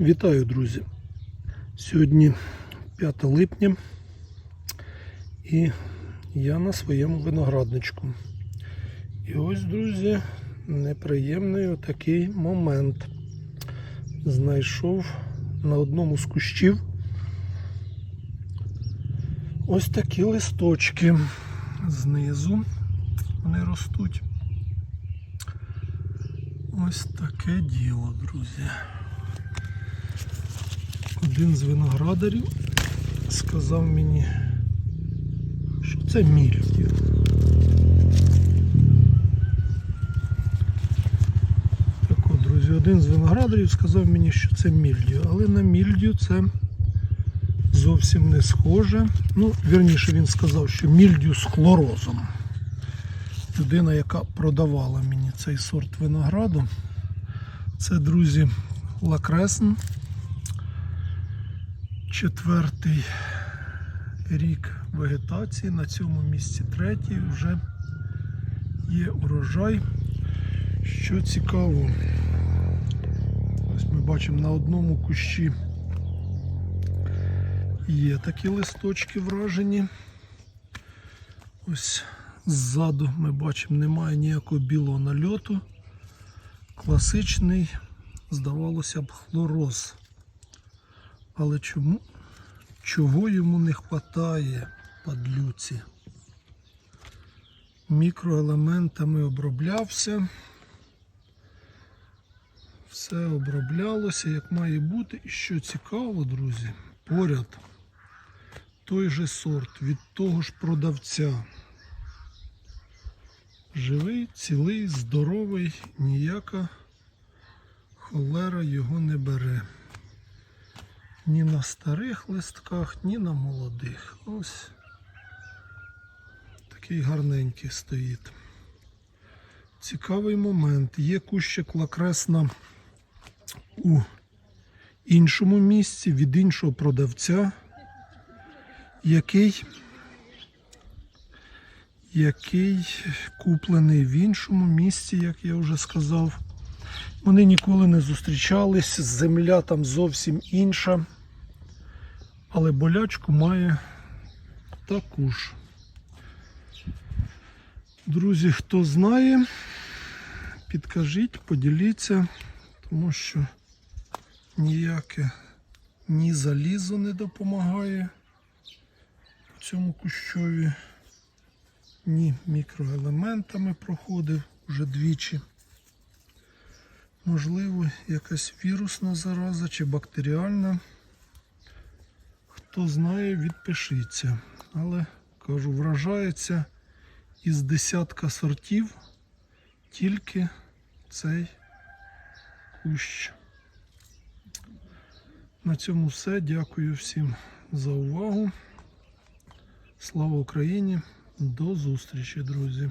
Вітаю, друзі! Сьогодні 5 липня і я на своєму виноградничку. І ось, друзі, неприємний отакий момент. Знайшов на одному з кущів ось такі листочки. Знизу вони ростуть. Ось таке діло, друзі. Один з виноградарів сказав мені, що це мільдю. Так от, друзі, один з виноградарів сказав мені, що це мільдю, але на мільдю це зовсім не схоже. Ну, вірніше він сказав, що мільдю з хлорозом. Людина, яка продавала мені цей сорт винограду, це, друзі, лакресн. Четвертий рік вегетації. На цьому місці третій вже є урожай. Що цікаво, ось ми бачимо на одному кущі є такі листочки вражені. Ось ззаду ми бачимо, немає ніякого білого нальоту. Класичний, здавалося б, хлороз. Але чому? Чого йому не вистачає падлюці? Мікроелементами оброблявся. Все оброблялося, як має бути. І що цікаво, друзі, поряд той же сорт від того ж продавця. Живий, цілий, здоровий, ніяка холера його не бере. Ні на старих листках, ні на молодих. Ось такий гарненький стоїть. Цікавий момент. Є кущик лакресна у іншому місці від іншого продавця, який який куплений в іншому місці, як я вже сказав. Вони ніколи не зустрічались, земля там зовсім інша. Але болячку має таку ж. Друзі, хто знає, підкажіть, поділіться, тому що ніяке ні залізо не допомагає в цьому кущові, ні мікроелементами проходив вже двічі. Можливо, якась вірусна зараза чи бактеріальна. Хто знає, відпишіться. Але кажу, вражається із десятка сортів тільки цей кущ. На цьому все. Дякую всім за увагу. Слава Україні! До зустрічі, друзі!